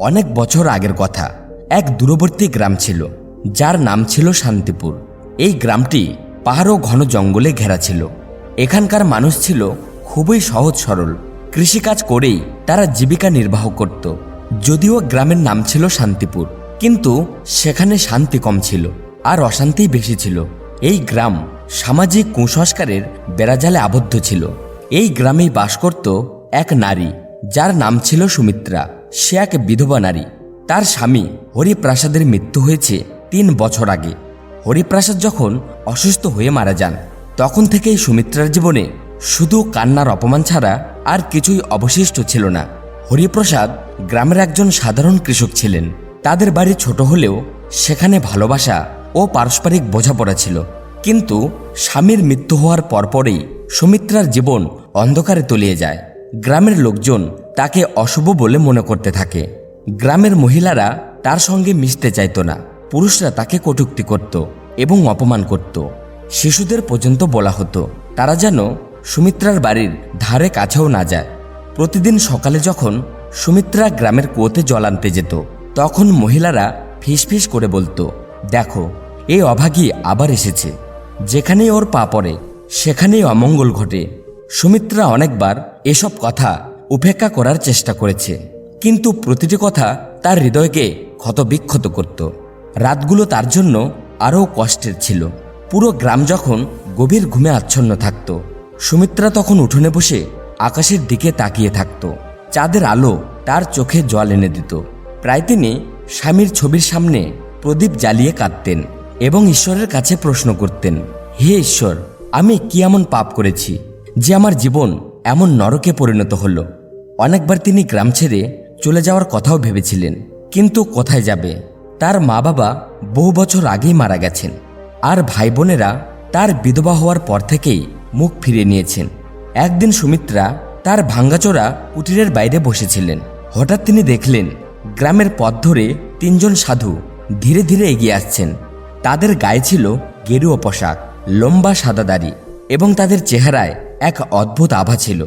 অনেক বছর আগের কথা। এক দূরবর্তী গ্রাম ছিল, যার নাম ছিল শান্তিপুর। এই গ্রামটি পাহাড় ও ঘন জঙ্গলে ঘেরা ছিল। এখানকার মানুষ ছিল খুবই সহজ সরল। কৃষিকাজ করেই তারা জীবিকা নির্বাহ করত। যদিও গ্রামের নাম ছিল শান্তিপুর, কিন্তু সেখানে শান্তি কম ছিল আর অশান্তি বেশি ছিল। এই গ্রাম সামাজিক কুসংস্কারের বেড়াজালে আবদ্ধ ছিল। এই গ্রামেই বাস করত এক নারী, যার নাম ছিল সুমিত্রা। সে এক বিধবা নারী। তার স্বামী হরিপ্রাসাদের মৃত্যু হয়েছে তিন বছর আগে। হরিপ্রাসাদ যখন অসুস্থ হয়ে মারা যান, তখন থেকেই সুমিত্রার জীবনে শুধু কান্নার অপমান ছাড়া আর কিছুই অবশিষ্ট ছিল না। হরিপ্রসাদ গ্রামের একজন সাধারণ কৃষক ছিলেন। তাদের বাড়ি ছোট হলেও সেখানে ভালোবাসা ও পারস্পরিক বোঝাপড়া ছিল। কিন্তু স্বামীর মৃত্যু হওয়ার পরপরেই সুমিত্রার জীবন অন্ধকারে তলিয়ে যায়। গ্রামের লোকজন তাকে অশুভ বলে মনে করতে থাকে। গ্রামের মহিলারা তার সঙ্গে মিশতে চাইতো না। পুরুষরা তাকে কটূক্তি করত এবং অপমান করত। শিশুদের পর্যন্ত বলা হতো, তারা যেন সুমিত্রার বাড়ির ধারে কাছেও না যায়। প্রতিদিন সকালে যখন সুমিত্রা গ্রামের কুয়োতে জল আনতে যেত, তখন মহিলারা ফিসফিস করে বলতো, দেখো এই অভাগী আবার এসেছে। যেখানেই ওর পা পড়ে, সেখানেই অমঙ্গল ঘটে। সুমিত্রা অনেকবার এসব কথা উপেক্ষা করার চেষ্টা করেছে। কিন্তু প্রতিটি কথা তার হৃদয়কে ক্ষতবিক্ষত করত। রাতগুলো তার জন্য আরও কষ্টের ছিল। পুরো গ্রাম যখন গভীর ঘুমে আচ্ছন্ন থাকত, সুমিত্রা তখন উঠোনে বসে আকাশের দিকে তাকিয়ে থাকত। চাঁদের আলো তার চোখে জল এনে দিত। প্রায় তিনি স্বামীর ছবির সামনে প্রদীপ জ্বালিয়ে কাঁদতেন এবং ঈশ্বরের কাছে প্রশ্ন করতেন, হে ঈশ্বর, আমি কি এমন পাপ করেছি যে আমার জীবন এমন নরকে পরিণত হলো? অনেকবার তিনি গ্রাম ছেড়ে চলে যাওয়ার কথাও ভেবেছিলেন, কিন্তু কোথায় যাবে? তার মা বাবা বহু বছর আগেই মারা গেছেন, আর ভাই বোনেরা তার বিধবা হওয়ার পর থেকেই মুখ ফিরিয়ে নিয়েছেন। একদিন সুমিত্রা তার ভাঙ্গাচোরা কুটিরের বাইরে বসেছিলেন। হঠাৎ তিনি দেখলেন, গ্রামের পথ ধরে তিনজন সাধু ধীরে ধীরে এগিয়ে আসছেন। তাদের গায়ে ছিল গেরুয়া পোশাক, লম্বা সাদা দাড়ি এবং তাদের চেহারায় এক অদ্ভুত আভা ছিল,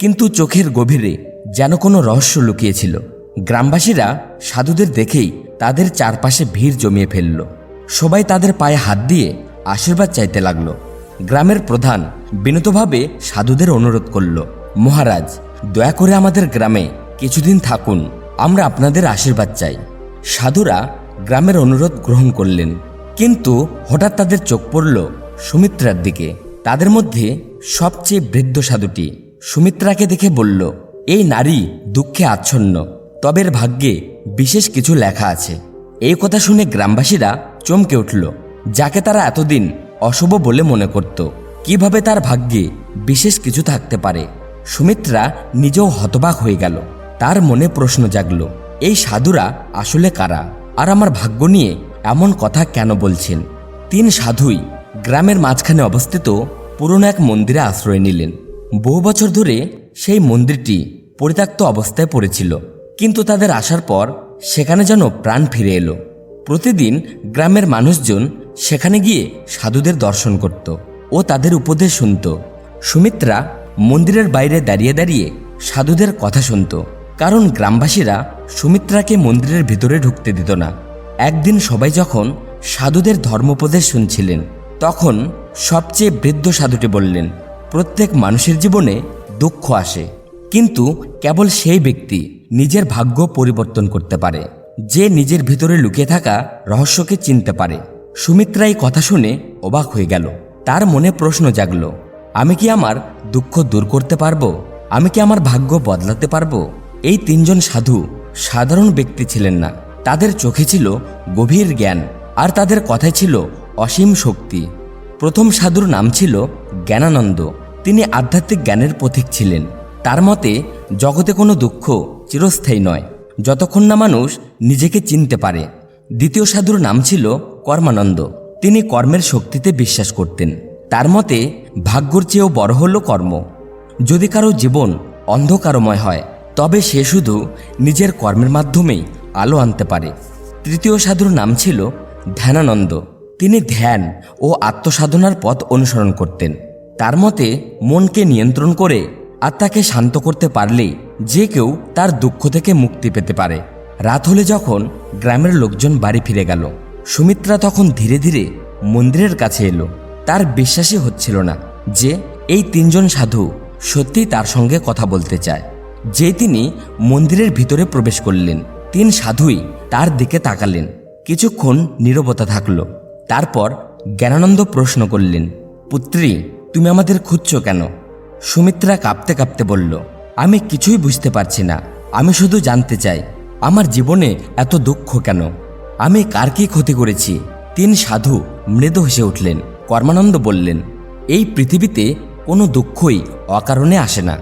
কিন্তু চোখের গভীরে যেন কোনো রহস্য লুকিয়েছিল। গ্রামবাসীরা সাধুদের দেখেই তাদের চারপাশে ভিড় জমিয়ে ফেলল। সবাই তাদের পায়ে হাত দিয়ে আশীর্বাদ চাইতে লাগল। গ্রামের প্রধান বিনীতভাবে সাধুদের অনুরোধ করল, মহারাজ, দয়া করে আমাদের গ্রামে কিছুদিন থাকুন, আমরা আপনাদের আশীর্বাদ চাই। সাধুরা গ্রামের অনুরোধ গ্রহণ করলেন। কিন্তু হঠাৎ তাদের চোখ পড়ল সুমিত্রার দিকে। তাদের মধ্যে সবচেয়ে বৃদ্ধ সাধুটি সুমিত্রাকে দেখে বলল এই নারী দুঃখে আচ্ছন্ন। তবে এর ভাগ্যে বিশেষ কিছু লেখা আছে। এই কথা শুনে গ্রামবাসীরা চমকে উঠল, যাকে তারা এতদিন অশুভ বলে মনে করত। কীভাবে তার ভাগ্যে বিশেষ কিছু থাকতে পারে? সুমিত্রা নিজেও হতবাক হয়ে গেল। তার মনে প্রশ্ন জাগল, এই সাধুরা আসলে কারা? আর আমার ভাগ্য নিয়ে এমন কথা কেন বলছেন? তিন সাধুই গ্রামের মাঝখানে অবস্থিত পুরনো এক মন্দিরে আশ্রয় নিলেন। বহু বছর ধরে সেই মন্দিরটি পরিত্যক্ত অবস্থায় পড়েছিল। কিন্তু তাদের আসার পর সেখানে যেন প্রাণ ফিরে এলো। প্রতিদিন গ্রামের মানুষজন সেখানে গিয়ে সাধুদের দর্শন করত ও তাদের উপদেশ শুনত। সুমিত্রা মন্দিরের বাইরে দাঁড়িয়ে দাঁড়িয়ে সাধুদের কথা শুনত। কারণ গ্রামবাসীরা সুমিত্রাকে মন্দিরের ভিতরে ঢুকতে দিত না। একদিন সবাই যখন সাধুদের ধর্মোপদেশ শুনছিলেন, তখন সবচেয়ে বৃদ্ধ সাধুটি বললেন, প্রত্যেক মানুষের জীবনে দুঃখ আসে। কিন্তু কেবল সেই ব্যক্তি নিজের ভাগ্য পরিবর্তন করতে পারে। যে নিজের ভিতরে লুকিয়ে থাকা রহস্যকে চিনতে পারে। সুমিত্রা এই কথা শুনে অবাক হয়ে গেল। তার মনে প্রশ্ন জাগল, আমি কি আমার দুঃখ দূর করতে পারব? আমি কি আমার ভাগ্য বদলাতে পারব? এই তিনজন সাধু সাধারণ ব্যক্তি ছিলেন না। তাদের চোখে ছিল গভীর জ্ঞান আর তাদের কথায় ছিল অসীম শক্তি। প্রথম সাধুর নাম ছিল জ্ঞানানন্দ। তিনি আধ্যাত্মিক জ্ঞানের পথিক ছিলেন। তার মতে, জগতে কোনো দুঃখ চিরস্থায়ী নয়। যতক্ষণ না মানুষ নিজেকে চিনতে পারে। দ্বিতীয় সাধুর নাম ছিল কর্মানন্দ। তিনি কর্মের শক্তিতে বিশ্বাস করতেন। তার মতে, ভাগ্যর চেয়েও বড় হল কর্ম। যদি কারও জীবন অন্ধকারময় হয়, তবে সে শুধু নিজের কর্মের মাধ্যমেই আলো আনতে পারে। তৃতীয় সাধুর নাম ছিল ধ্যানানন্দ। তিনি ধ্যান ও আত্মসাধনার পথ অনুসরণ করতেন। তার মতে, মনকে নিয়ন্ত্রণ করে আত্মাকে শান্ত করতে পারলেই যে কেউ তার দুঃখ থেকে মুক্তি পেতে পারে। রাত হলে যখন গ্রামের লোকজন বাড়ি ফিরে গেল, সুমিত্রা তখন ধীরে ধীরে মন্দিরের কাছে এলো। তার বিশ্বাসই হচ্ছিল না যে এই তিনজন সাধু সত্যিই তার সঙ্গে কথা বলতে চায়। যে তিনি মন্দিরের ভিতরে প্রবেশ করলেন, তিন সাধুই তার দিকে তাকালেন। কিছুক্ষণ নীরবতা থাকল, তারপর জ্ঞানানন্দ প্রশ্ন করলেন, পুত্রী তুমি আমাদের খুঁজছ কেন? সুমিত্রা কাঁপতে কাঁপতে বলল, আমি কিছুই বুঝতে পারছি না। আমি শুধু জানতে চাই, আমার জীবনে এত দুঃখ কেন? আমি কার কি ক্ষতি করেছি? তিন সাধু মৃদু হেসে উঠলেন। কর্মানন্দ বললেন, এই পৃথিবীতে কোনো দুঃখই অকারণে আসে না।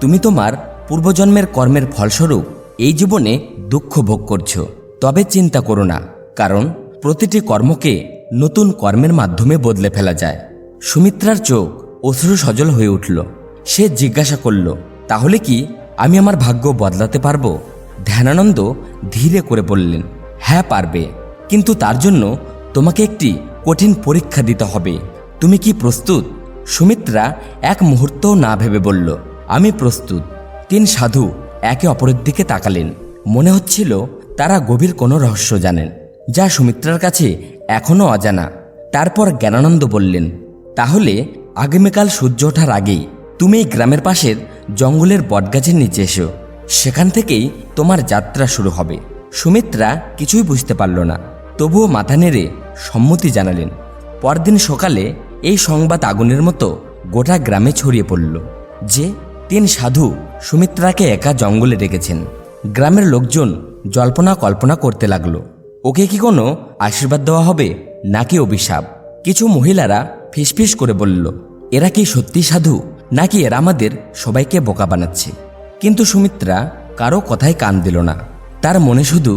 তুমি তোমার পূর্বজন্মের কর্মের ফলস্বরূপ এই জীবনে দুঃখ ভোগ করছ। তবে চিন্তা করো না, কারণ প্রতিটি কর্মকে নতুন কর্মের মাধ্যমে বদলে ফেলা যায়। সুমিত্রার চোখ অশ্রু সজল হয়ে উঠল। সে জিজ্ঞাসা করল, তাহলে কি আমি আমার ভাগ্য বদলাতে পারব? ধ্যানানন্দ ধীরে করে বললেন হ্যাঁ পারবে। কিন্তু তার জন্য তোমাকে একটি কঠিন পরীক্ষা দিতে হবে। তুমি কি প্রস্তুত? সুমিত্রা এক মুহূর্তও না ভেবে বলল, আমি প্রস্তুত। তিন সাধু একে অপরের দিকে তাকালেন। মনে হচ্ছিল তারা গভীর কোনো রহস্য জানেন, যা সুমিত্রার কাছে এখনও অজানা। তারপর জ্ঞানানন্দ বললেন তাহলে আগামীকাল সূর্য ওঠার আগেই তুমি এই গ্রামের পাশের জঙ্গলের বটগাছের নিচে এসো। সেখান থেকেই তোমার যাত্রা শুরু হবে। সুমিত্রা কিছুই বুঝতে পারল না। তবুও মাথা নেড়ে সম্মতি জানালেন। পরদিন সকালে এই সংবাদ আগুনের মতো গোটা গ্রামে ছড়িয়ে পড়ল যে তিন সাধু সুমিত্রাকে একা জঙ্গলে রেখেছেন গ্রামের লোকজন জল্পনা কল্পনা করতে লাগল। ওকে কি কোনো আশীর্বাদ দেওয়া হবে নাকি অভিশাপ? কিছু মহিলারা ফিসফিস করে বলল, এরা কি সত্যি সাধু? নাকি এরা আমাদের সবাইকে বোকা বানাচ্ছে? কিন্তু সুমিত্রা কারও কথায় কান দিল না। তার মনে শুধু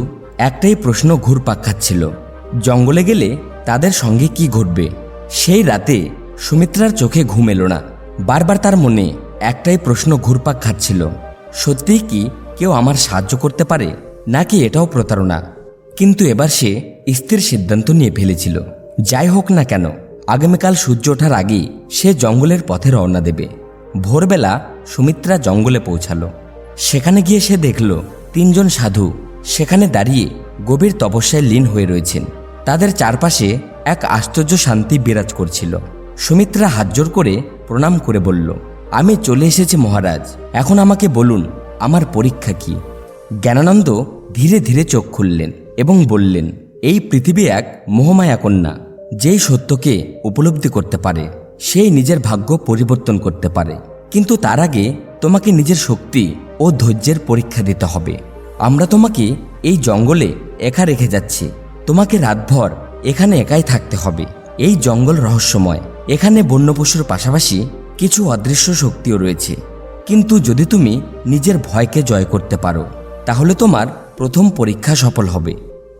একটাই প্রশ্ন ঘুরপাক খাচ্ছিল, জঙ্গলে গেলে তাদের সঙ্গে কি ঘটবে? সেই রাতে সুমিত্রার চোখে ঘুম এলো না। বারবার তার মনে একটাই প্রশ্ন ঘুরপাক খাচ্ছিল, সত্যিই কি কেউ আমার সাহায্য করতে পারে? নাকি এটাও প্রতারণা? কিন্তু এবার সে স্থির সিদ্ধান্ত নিয়ে ফেলেছিল, যাই হোক না কেন আগামীকাল সূর্য ওঠার আগেই সে জঙ্গলের পথে রওনা দেবে। ভোরবেলা সুমিত্রা জঙ্গলে পৌঁছালো। সেখানে গিয়ে সে দেখল, তিনজন সাধু সেখানে দাঁড়িয়ে গভীর তপস্যায় লীন হয়ে রয়েছেন। তাদের চারপাশে এক আশ্চর্য শান্তি বিরাজ করছিল। সুমিত্রা হাত হাতজোর করে প্রণাম করে বলল, আমি চলে এসেছি মহারাজ, এখন আমাকে বলুন, আমার পরীক্ষা কি? জ্ঞানানন্দ ধীরে ধীরে চোখ খুললেন এবং বললেন, এই পৃথিবী এক মোহমায়া কন্যা। যেই সত্যকে উপলব্ধি করতে পারে, সেই নিজের ভাগ্য পরিবর্তন করতে পারে। কিন্তু তার আগে তোমাকে নিজের শক্তি ও ধৈর্যের পরীক্ষা দিতে হবে। আমরা তোমাকে এই জঙ্গলে একা রেখে যাচ্ছি। তোমাকে রাতভর এখানে একাই থাকতে হবে। এই জঙ্গল রহস্যময়। এখানে বন্য পশুর পাশাপাশি কিছু অদৃশ্য শক্তিও রয়েছে। কিন্তু যদি তুমি নিজের ভয়কে জয় করতে পারো, তাহলে তোমার প্রথম পরীক্ষা সফল হবে।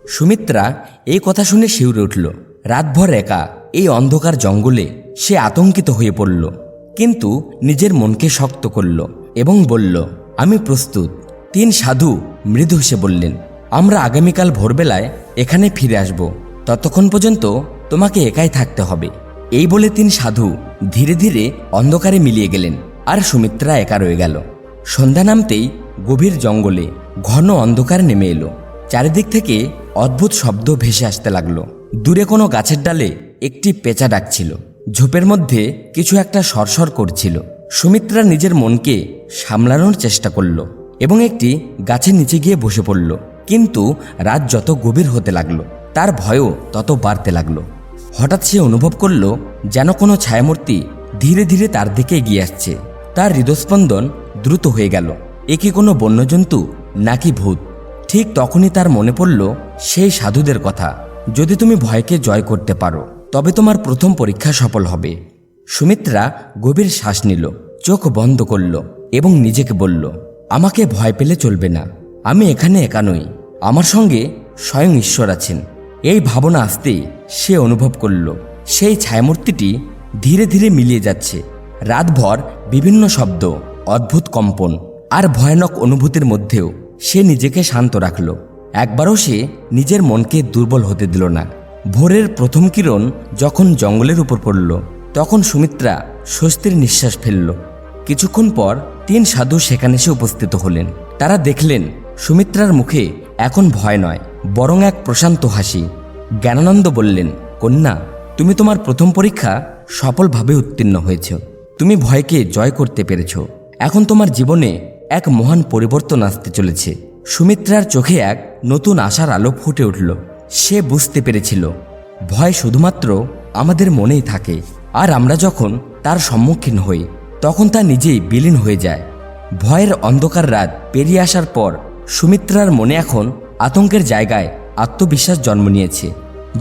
সুমিত্রা এই কথা শুনে শিউরে উঠল। রাতভর একা এই অন্ধকার জঙ্গলে সে আতঙ্কিত হয়ে পড়ল। কিন্তু নিজের মনকে শক্ত করল এবং বলল, আমি প্রস্তুত। তিন সাধু মৃদু হেসে বললেন, আমরা আগামীকাল ভোরবেলায় এখানে ফিরে আসব। ততক্ষণ পর্যন্ত তোমাকে একাই থাকতে হবে। এই বলে তিন সাধু ধীরে ধীরে অন্ধকারে মিলিয়ে গেলেন আর সুমিত্রা একা রয়ে গেল। সন্ধ্যা নামতেই গভীর জঙ্গলে ঘন অন্ধকার নেমে এলো। চারিদিক থেকে অদ্ভুত শব্দ ভেসে আসতে লাগল। দূরে কোনো গাছের ডালে একটি পেঁচা ডাকছিল। ঝোপের মধ্যে কিছু একটা সরসর করছিল। সুমিত্রা নিজের মনকে সামলানোর চেষ্টা করল এবং একটি গাছের নিচে গিয়ে বসে পড়ল। কিন্তু রাত যত গভীর হতে লাগল, তার ভয়ও তত বাড়তে লাগল। হঠাৎ সে অনুভব করল যেন কোনো ছায়ামূর্তি ধীরে ধীরে তার দিকে এগিয়ে আসছে। তার হৃদস্পন্দন দ্রুত হয়ে গেল। এ কি কোনো বন্যজন্তু নাকি ভূত? ঠিক তখনই তার মনে পড়ল সেই সাধুদের কথা। যদি তুমি ভয়কে জয় করতে পারো, তবে তোমার প্রথম পরীক্ষা সফল হবে। সুমিত্রা গভীর শ্বাস নিল, চোখ বন্ধ করল এবং নিজেকে বলল, আমাকে ভয় পেলে চলবে না। আমি এখানে একা নই। আমার সঙ্গে স্বয়ং ঈশ্বর আছেন। এই ভাবনা আসতেই সে অনুভব করল, সেই ছায়ামূর্তিটি ধীরে ধীরে মিলিয়ে যাচ্ছে। রাতভর বিভিন্ন শব্দ, অদ্ভুত কম্পন আর ভয়ানক অনুভূতির মধ্যেও সে নিজেকে শান্ত রাখল। একবারও সে নিজের মনকে দুর্বল হতে দিল না। ভোরের প্রথম কিরণ যখন জঙ্গলের উপর পড়ল, তখন সুমিত্রা স্বস্তির নিঃশ্বাস ফেলল। কিছুক্ষণ পর তিন সাধু সেখানে এসে উপস্থিত হলেন। তারা দেখলেন, সুমিত্রার মুখে এখন ভয় নয়, বরং এক প্রশান্ত হাসি। জ্ঞানানন্দ বললেন, কন্যা, তুমি তোমার প্রথম পরীক্ষা সফলভাবে উত্তীর্ণ হয়েছ। তুমি ভয়কে জয় করতে পেরেছ। এখন তোমার জীবনে এক মহান পরিবর্তন আসতে চলেছে। সুমিত্রার চোখে এক নতুন আশার আলো ফুটে উঠল। সে বুঝতে পেরেছিল, ভয় শুধুমাত্র আমাদের মনেই থাকে। আর আমরা যখন তার সম্মুখীন হই, তখন তা নিজেই বিলীন হয়ে যায়। ভয়ের অন্ধকার রাত পেরিয়ে আসার পর সুমিত্রার মনে এখন আতঙ্কের জায়গায় আত্মবিশ্বাস জন্ম নিয়েছে।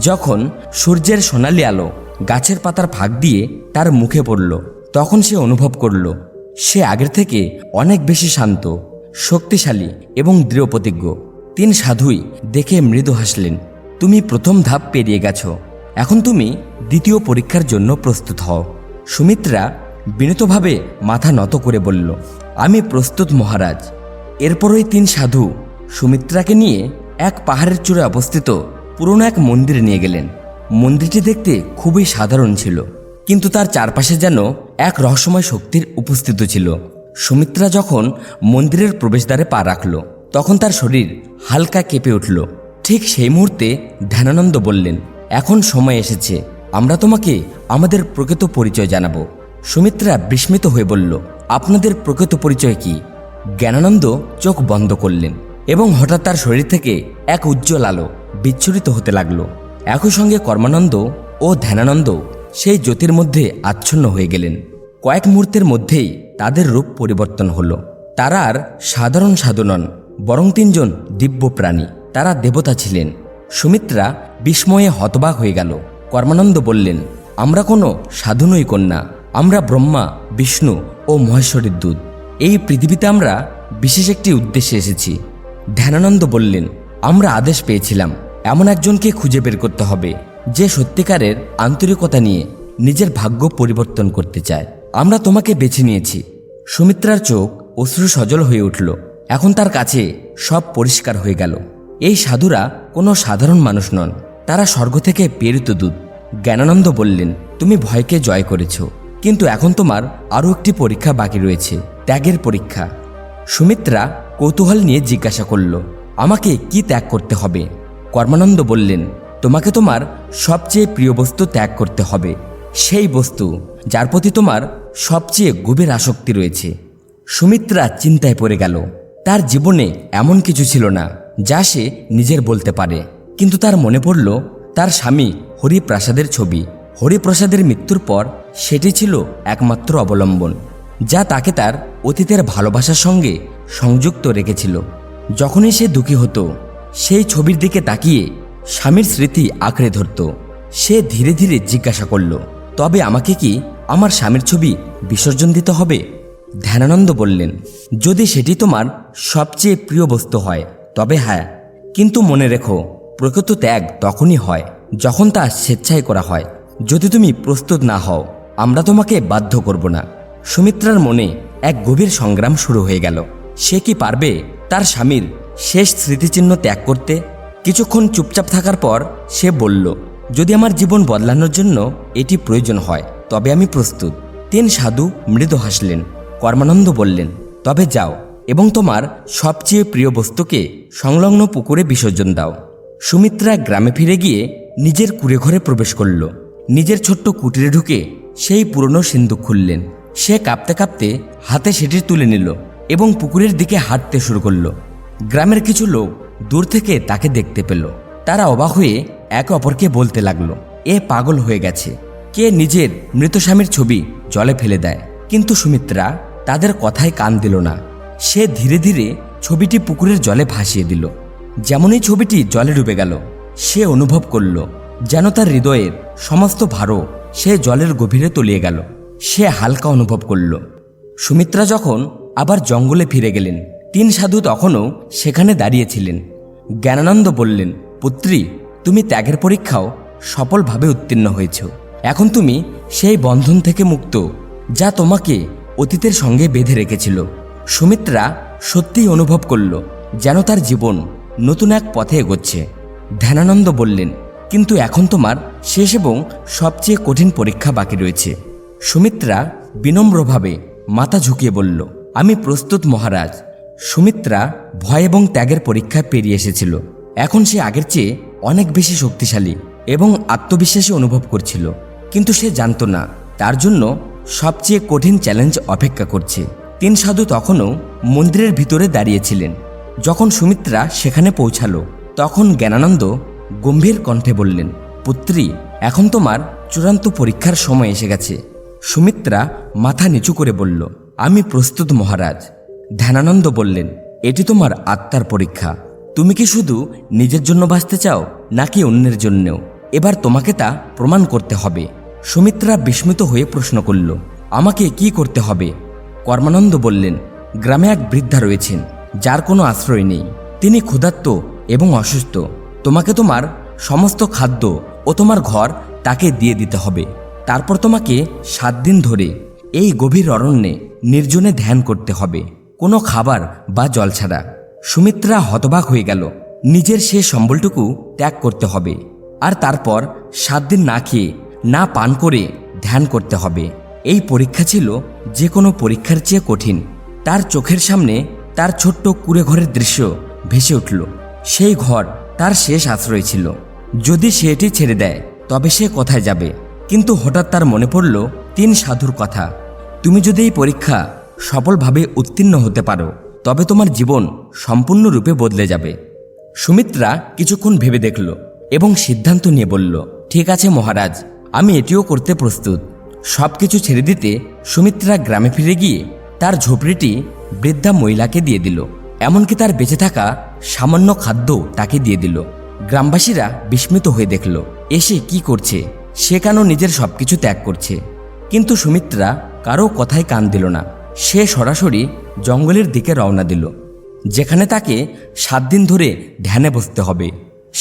যখন সূর্যের সোনালি আলো গাছের পাতার ফাঁক দিয়ে তার মুখে পড়ল, তখন সে অনুভব করল, সে আগের থেকে অনেক বেশি শান্ত। শক্তিশালী এবং দৃঢ়প্রতিজ্ঞ তিন সাধুই দেখে মৃদু হাসলেন, তুমি প্রথম ধাপ পেরিয়ে গেছো। এখন তুমি দ্বিতীয় পরীক্ষার জন্য প্রস্তুত হও। সুমিত্রা বিনীতভাবে মাথা নত করে বলল, আমি প্রস্তুত, মহারাজ। এরপরই তিন সাধু সুমিত্রাকে নিয়ে এক পাহাড়ের চূড়ে অবস্থিত পুরনো এক মন্দিরে নিয়ে গেলেন। মন্দিরটি দেখতে খুবই সাধারণ ছিল, কিন্তু তার চারপাশে যেন এক রহস্যময় শক্তির উপস্থিত ছিল। সুমিত্রা যখন মন্দিরের প্রবেশদ্বারে পা রাখল, তখন তার শরীর হালকা কেঁপে উঠল। ঠিক সেই মুহূর্তে ধ্যানানন্দ বললেন, এখন সময় এসেছে, আমরা তোমাকে আমাদের প্রকৃত পরিচয় জানাব। সুমিত্রা বিস্মিত হয়ে বলল, আপনাদের প্রকৃত পরিচয় কি? জ্ঞানানন্দ চোখ বন্ধ করলেন এবং হঠাৎ তার শরীর থেকে এক উজ্জ্বল আলো বিচ্ছুরিত হতে লাগল। একই সঙ্গে কর্মানন্দ ও ধ্যানানন্দ সেই জ্যোতির মধ্যে আচ্ছন্ন হয়ে গেলেন। কয়েক মুহূর্তের মধ্যেই তাদের রূপ পরিবর্তন হলো। তারা আর সাধারণ সাধু নন, বরং তিনজন দিব্য প্রাণী। তারা দেবতা ছিলেন। সুমিত্রা বিস্ময়ে হতবাক হয়ে গেল। কর্মানন্দ বললেন, আমরা কোনো সাধু নই কন্যা। আমরা ব্রহ্মা, বিষ্ণু ও মহেশ্বরীর দূত। এই পৃথিবীতে আমরা বিশেষ একটি উদ্দেশ্যে এসেছি ধ্যানানন্দ বললেন, আমরা আদেশ পেয়েছিলাম, এমন একজনকে খুঁজে বের করতে হবে, যে সত্যিকারের আন্তরিকতা নিয়ে নিজের ভাগ্য পরিবর্তন করতে চায়। আমরা তোমাকে বেছে নিয়েছি। সুমিত্রার চোখ অশ্রু সজল হয়ে উঠল। এখন তার কাছে সব পরিষ্কার হয়ে গেল। এই সাধুরা কোনো সাধারণ মানুষ নন। তারা স্বর্গ থেকে প্রেরিত দূত। জ্ঞানানন্দ বললেন, তুমি ভয়কে জয় করেছ। কিন্তু এখন তোমার আরও একটি পরীক্ষা বাকি রয়েছে, ত্যাগের পরীক্ষা। সুমিত্রা কৌতূহল নিয়ে জিজ্ঞাসা করল, আমাকে কি ত্যাগ করতে হবে? কর্মানন্দ বললেন, তোমাকে তোমার সবচেয়ে প্রিয় বস্তু ত্যাগ করতে হবে। সেই বস্তু যার প্রতি তোমার সবচেয়ে গভীর আসক্তি রয়েছে। সুমিত্রা চিন্তায় পড়ে গেল। তার জীবনে এমন কিছু ছিল না, যা সে নিজের বলতে পারে। কিন্তু তার মনে পড়ল, তার স্বামী হরিপ্রাসাদের ছবি। হরিপ্রসাদের মৃত্যুর পর সেটি ছিল একমাত্র অবলম্বন, যা তাকে তার অতীতের ভালোবাসার সঙ্গে সংযুক্ত রেখেছিল। যখনই সে দুঃখী হতো, সেই ছবির দিকে তাকিয়ে স্বামীর স্মৃতি আঁকড়ে ধরত। সে ধীরে ধীরে জিজ্ঞাসা করল, তবে আমাকে কি আমার স্বামীর ছবি বিসর্জন দিতে হবে? ধ্যানানন্দ বললেন, যদি সেটি তোমার সবচেয়ে প্রিয় বস্তু হয়, তবে হ্যাঁ। কিন্তু মনে রেখো, প্রকৃত ত্যাগ তখনই হয়, যখন তা স্বেচ্ছায় করা হয়। যদি তুমি প্রস্তুত না হও, আমরা তোমাকে বাধ্য করব না। সুমিত্রার মনে এক গভীর সংগ্রাম শুরু হয়ে গেল। সে কি পারবে তার স্বামীর শেষ স্মৃতিচিহ্ন ত্যাগ করতে? কিছুক্ষণ চুপচাপ থাকার পর সে বলল, যদি আমার জীবন বদলানোর জন্য এটি প্রয়োজন হয় তবে আমি প্রস্তুত। তিন সাধু মৃদু হাসলেন, কর্মানন্দ বললেন, তবে যাও এবং তোমার সবচেয়ে প্রিয় বস্তুকে সংলগ্ন পুকুরে বিসর্জন দাও। সুমিত্রা গ্রামে ফিরে গিয়ে নিজের কুড়ে ঘরে প্রবেশ করল। নিজের ছোট্ট কুটিরে ঢুকে সেই পুরনো সিন্দুক খুললেন। সে কাঁপতে কাঁপতে হাতে সেটি তুলে নিল এবং পুকুরের দিকে হাঁটতে শুরু করল। গ্রামের কিছু লোক দূর থেকে তাকে দেখতে পেল। তারা অবাক হয়ে একে অপরকে বলতে লাগল, এ পাগল হয়ে গেছে। কে নিজের মৃত স্বামীর ছবি জলে ফেলে দেয়। কিন্তু সুমিত্রা তাদের কথায় কান দিল না। সে ধীরে ধীরে ছবিটি পুকুরের জলে ভাসিয়ে দিল। যেমনই ছবিটি জলে ডুবে গেল, সে অনুভব করল যেন তার হৃদয়ের সমস্ত ভারও সে জলের গভীরে তলিয়ে গেল। সে হালকা অনুভব করল। সুমিত্রা যখন আবার জঙ্গলে ফিরে গেলেন, তিন সাধু তখনও সেখানে দাঁড়িয়েছিলেন। জ্ঞানানন্দ বললেন, পুত্রী, তুমি ত্যাগের পরীক্ষাও সফলভাবে উত্তীর্ণ হয়েছ। এখন তুমি সেই বন্ধন থেকে মুক্ত, যা তোমাকে অতীতের সঙ্গে বেঁধে রেখেছিল। সুমিত্রা সত্যিই অনুভব করল যেন তার জীবন নতুন এক পথে এগোচ্ছে। ধ্যানানন্দ বললেন, কিন্তু এখন তোমার শেষ এবং সবচেয়ে কঠিন পরীক্ষা বাকি রয়েছে। সুমিত্রা বিনম্রভাবে মাথা ঝুঁকিয়ে বলল, আমি প্রস্তুত, মহারাজ। সুমিত্রা ভয় এবং ত্যাগের পরীক্ষা পেরিয়ে এসেছিল। এখন সে আগের চেয়ে অনেক বেশি শক্তিশালী এবং আত্মবিশ্বাসী অনুভব করছিল। কিন্তু সে জানতো না। তার জন্য সবচেয়ে কঠিন চ্যালেঞ্জ অপেক্ষা করছে। তিন সাধু তখনও মন্দিরের ভিতরে দাঁড়িয়েছিলেন। যখন সুমিত্রা সেখানে পৌঁছালো, তখন জ্ঞানানন্দ গম্ভীর কণ্ঠে বললেন, পুত্রী, এখন তোমার চূড়ান্ত পরীক্ষার সময় এসে গেছে। সুমিত্রা মাথা নিচু করে বলল, আমি প্রস্তুত, মহারাজ। ধ্যানানন্দ বললেন, এটি তোমার আত্মার পরীক্ষা। তুমি কি শুধু নিজের জন্য বাঁচতে চাও, নাকি অন্যের জন্যেও? এবার তোমাকে তা প্রমাণ করতে হবে। সুমিত্রা বিস্মিত হয়ে প্রশ্ন করল, আমাকে কি করতে হবে? কর্মানন্দ বললেন, গ্রামে এক বৃদ্ধা রয়েছেন, যার কোনো আশ্রয় নেই। তিনি ক্ষুধার্ত এবং অসুস্থ। তোমাকে তোমার সমস্ত খাদ্য ও তোমার ঘর তাকে দিয়ে দিতে হবে। তারপর তোমাকে সাত দিন ধরে এই গভীর অরণ্যে নির্জনে ধ্যান করতে হবে। কোনো খাবার বা জল ছাড়া। সুমিত্রা হতবাক হয়ে গেল, নিজের সে সম্বলটুকু ত্যাগ করতে হবে। আর তারপর সাত দিন না খেয়ে না পান করে ধ্যান করতে হবে। এই পরীক্ষা ছিল যে কোনো পরীক্ষার চেয়ে কঠিন। তার চোখের সামনে তার ছোট্ট কুড়ে ঘরের দৃশ্য ভেসে উঠল। সেই ঘর তার শেষ আশ্রয় ছিল। যদি সে এটি ছেড়ে দেয়, তবে সে কোথায় যাবে? কিন্তু হঠাৎ তার মনে পড়ল তিন সাধুর কথা। তুমি যদি এই পরীক্ষা সফলভাবে উত্তীর্ণ হতে পারো, তবে তোমার জীবন সম্পূর্ণরূপে বদলে যাবে। সুমিত্রা কিছুক্ষণ ভেবে দেখল এবং সিদ্ধান্ত নিয়ে বলল, ঠিক আছে মহারাজ। আমি এটিও করতে প্রস্তুত। সব কিছু ছেড়ে দিতে সুমিত্রা গ্রামে ফিরে গিয়ে তার ঝোপড়িটি বৃদ্ধা মহিলাকে দিয়ে দিল। এমনকি তার বেঁচে থাকা সামান্য খাদ্য তাকে দিয়ে দিল। গ্রামবাসীরা বিস্মিত হয়ে দেখল, এসে কি করছে? সে কেন নিজের সবকিছু ত্যাগ করছে? কিন্তু সুমিত্রা কারও কথায় কান দিল না। সে সরাসরি জঙ্গলের দিকে রওনা দিল, যেখানে তাকে সাত দিন ধরে ধ্যানে বসতে হবে।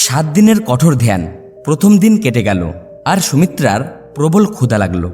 সাত দিনের কঠোর ধ্যান প্রথম দিন কেটে গেল। আর সুমিত্রার প্রবল ক্ষুধা লাগল।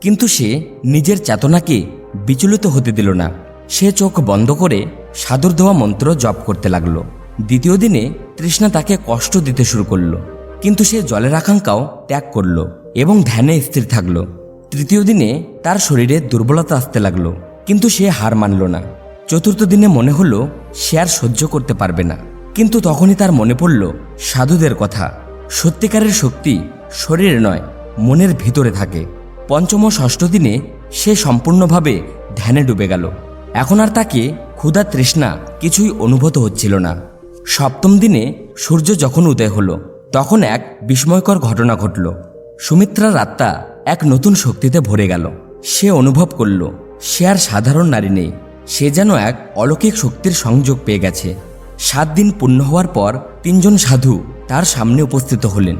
কিন্তু সে নিজের চেতনাকে বিচলিত হতে দিল না। সে চোখ বন্ধ করে সাদর দেওয়া মন্ত্র জপ করতে লাগল। দ্বিতীয় দিনে তৃষ্ণা তাকে কষ্ট দিতে শুরু করল। কিন্তু সে জলের আকাঙ্ক্ষাও ত্যাগ করল এবং ধ্যানে স্থির থাকল। তৃতীয় দিনে তার শরীরে দুর্বলতা আসতে লাগল। কিন্তু সে হার মানল না। চতুর্থ দিনে মনে হলো সে আর সহ্য করতে পারবে না। কিন্তু তখনই তার মনে পড়ল সাধুদের কথা। সত্যিকারের শক্তি শরীরে নয়, মনের ভিতরে থাকে। পঞ্চম ও ষষ্ঠ দিনে সে সম্পূর্ণভাবে ধ্যানে ডুবে গেল। এখন আর তাকে ক্ষুধা তৃষ্ণা কিছুই অনুভূত হচ্ছিল না। সপ্তম দিনে সূর্য যখন উদয় হলো, তখন এক বিস্ময়কর ঘটনা ঘটল। সুমিত্রার আত্মা এক নতুন শক্তিতে ভরে গেল। সে অনুভব করল, সে আর সাধারণ নারী নেই। সে যেন এক অলৌকিক শক্তির সংযোগ পেয়ে গেছে। সাত দিন পূর্ণ হওয়ার পর তিনজন সাধু তার সামনে উপস্থিত হলেন।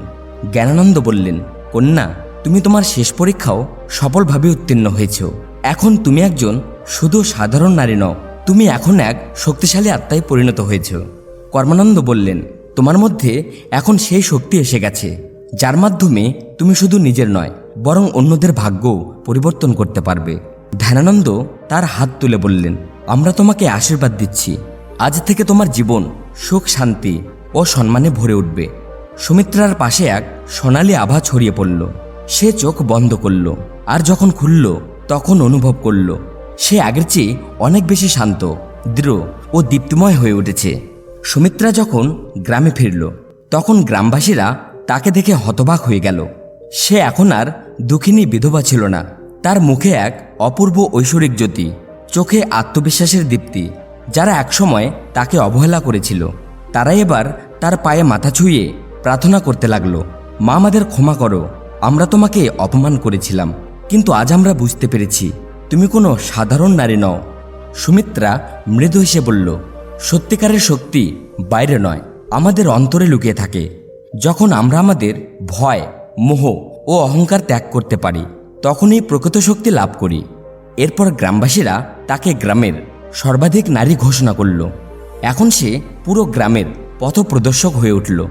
জ্ঞানানন্দ বললেন, কন্যা, তুমি তোমার শেষ পরীক্ষাও সফলভাবে উত্তীর্ণ হয়েছ। এখন তুমি একজন শুধু সাধারণ নারী নও, তুমি এখন এক শক্তিশালী আত্মায় পরিণত হয়েছ। কর্মানন্দ বললেন, তোমার মধ্যে এখন সেই শক্তি এসে গেছে, যার মাধ্যমে তুমি শুধু নিজের নয়, বরং অন্যদের ভাগ্যও পরিবর্তন করতে পারবে। ধ্যানানন্দ তার হাত তুলে বললেন, আমরা তোমাকে আশীর্বাদ দিচ্ছি। আজ থেকে তোমার জীবন সুখ, শান্তি ও সম্মানে ভরে উঠবে। সুমিত্রার পাশে এক সোনালি আভা ছড়িয়ে পড়ল। সে চোখ বন্ধ করল আর যখন খুলল, তখন অনুভব করল, সে আগের চেয়ে অনেক বেশি শান্ত, দৃঢ় ও দীপ্তিময় হয়ে উঠেছে। সুমিত্রা যখন গ্রামে ফিরল, তখন গ্রামবাসীরা তাকে দেখে হতবাক হয়ে গেল। সে এখন আর দুঃখিনী বিধবা ছিল না, তার মুখে এক অপূর্ব ঐশ্বরিক জ্যোতি, চোখে আত্মবিশ্বাসের দীপ্তি, যারা একসময় তাকে অবহেলা করেছিল। তারা এবার তার পায়ে মাথা ছুঁয়ে প্রার্থনা করতে লাগল, মা আমাদের ক্ষমা করো, আমরা তোমাকে অপমান করেছিলাম, কিন্তু আজ আমরা বুঝতে পেরেছি, তুমি কোনো সাধারণ নারী নও। সুমিত্রা মৃদু হেসে বলল, সত্যিকারের শক্তি বাইরে নয়, আমাদের অন্তরে লুকিয়ে থাকে। যখন আমরা আমাদের ভয়, মোহ ও অহংকার ত্যাগ করতে পারি, তখনই প্রকৃত শক্তি লাভ করি। এরপর গ্রামবাসীরা তাকে গ্রামের সর্বাধিক নারী ঘোষণা করল। এখন সে পুরো গ্রামের পথপ্রদর্শক হয়ে উঠল।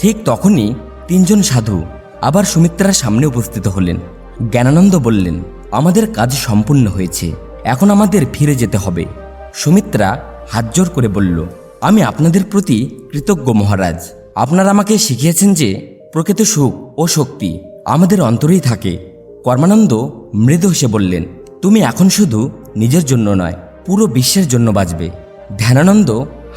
ঠিক তখনই তিনজন সাধু আবার সুমিত্রার সামনে উপস্থিত হলেন। জ্ঞানানন্দ বললেন, আমাদের কাজ সম্পূর্ণ হয়েছে, এখন আমাদের ফিরে যেতে হবে। সুমিত্রা হাতজোর করে বলল, আমি আপনাদের প্রতি কৃতজ্ঞ মহারাজ। আপনারা আমাকে শিখিয়েছেন যে প্রকৃত সুখ ও শক্তি আমাদের অন্তরেই থাকে। কর্মানন্দ মৃদু হেসে বললেন, তুমি এখন শুধু নিজের জন্য নয়, পুরো বিশ্বের জন্য বাঁচবে। ধ্যানানন্দ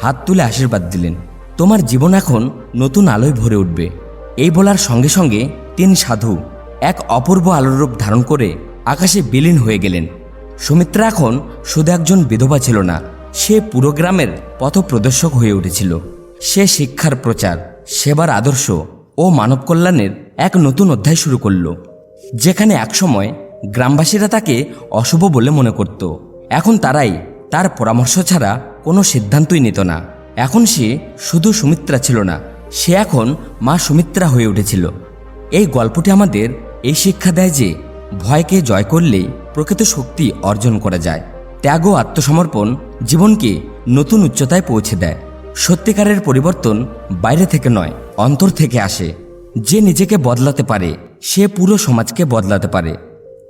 হাত তুলে আশীর্বাদ দিলেন। তোমার জীবন এখন নতুন আলোয় ভরে উঠবে। এই বলার সঙ্গে সঙ্গে তিন সাধু এক অপূর্ব আলোর রূপ ধারণ করে আকাশে বিলীন হয়ে গেলেন। সুমিত্রা এখন শুধু একজন বিধবা ছিল না, সে পুরো গ্রামের পথপ্রদর্শক হয়ে উঠেছিল। সে শিক্ষার প্রচার, সেবার আদর্শ ও মানব কল্যাণের এক নতুন অধ্যায় শুরু করল, যেখানে একসময় গ্রামবাসীরা তাকে অশুভ বলে মনে করত। এখন তারাই তার পরামর্শ ছাড়া কোনো সিদ্ধান্তই নিত না। এখন সে শুধু সুমিত্রা ছিল না, সে এখন মা সুমিত্রা হয়ে উঠেছিল। এই গল্পটি আমাদের এই শিক্ষা দেয় যে ভয়কে জয় করলেই প্রকৃত শক্তি অর্জন করা যায়। ত্যাগ ও আত্মসমর্পণ জীবনকে নতুন উচ্চতায় পৌঁছে দেয়। সত্যিকারের পরিবর্তন বাইরে থেকে নয়, অন্তর থেকে আসে। যে নিজেকে বদলাতে পারে, সে পুরো সমাজকে বদলাতে পারে।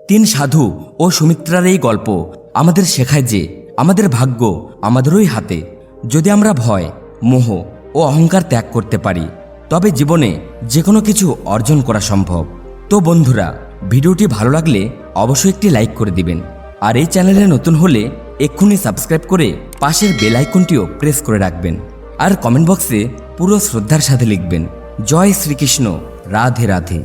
তিন সাধু ও সুমিত্রার এই গল্প আমাদের শেখায় যে আমাদের ভাগ্য আমাদেরই হাতে। যদি আমরা ভয়, মোহ ও অহংকার ত্যাগ করতে পারি, তবে জীবনে যে কোনো কিছু অর্জন করা সম্ভব। তো বন্ধুরা, ভিডিওটি ভালো লাগলে অবশ্যই একটি লাইক করে দিবেন। আর এই চ্যানেলে নতুন হলে এক্ষুনি সাবস্ক্রাইব করে পাশের বেল আইকনটিও প্রেস করে রাখবেন। আর কমেন্ট বক্সে পুরো শ্রদ্ধার সাথে লিখবেন, জয় শ্রীকৃষ্ণ, রাধে রাধে।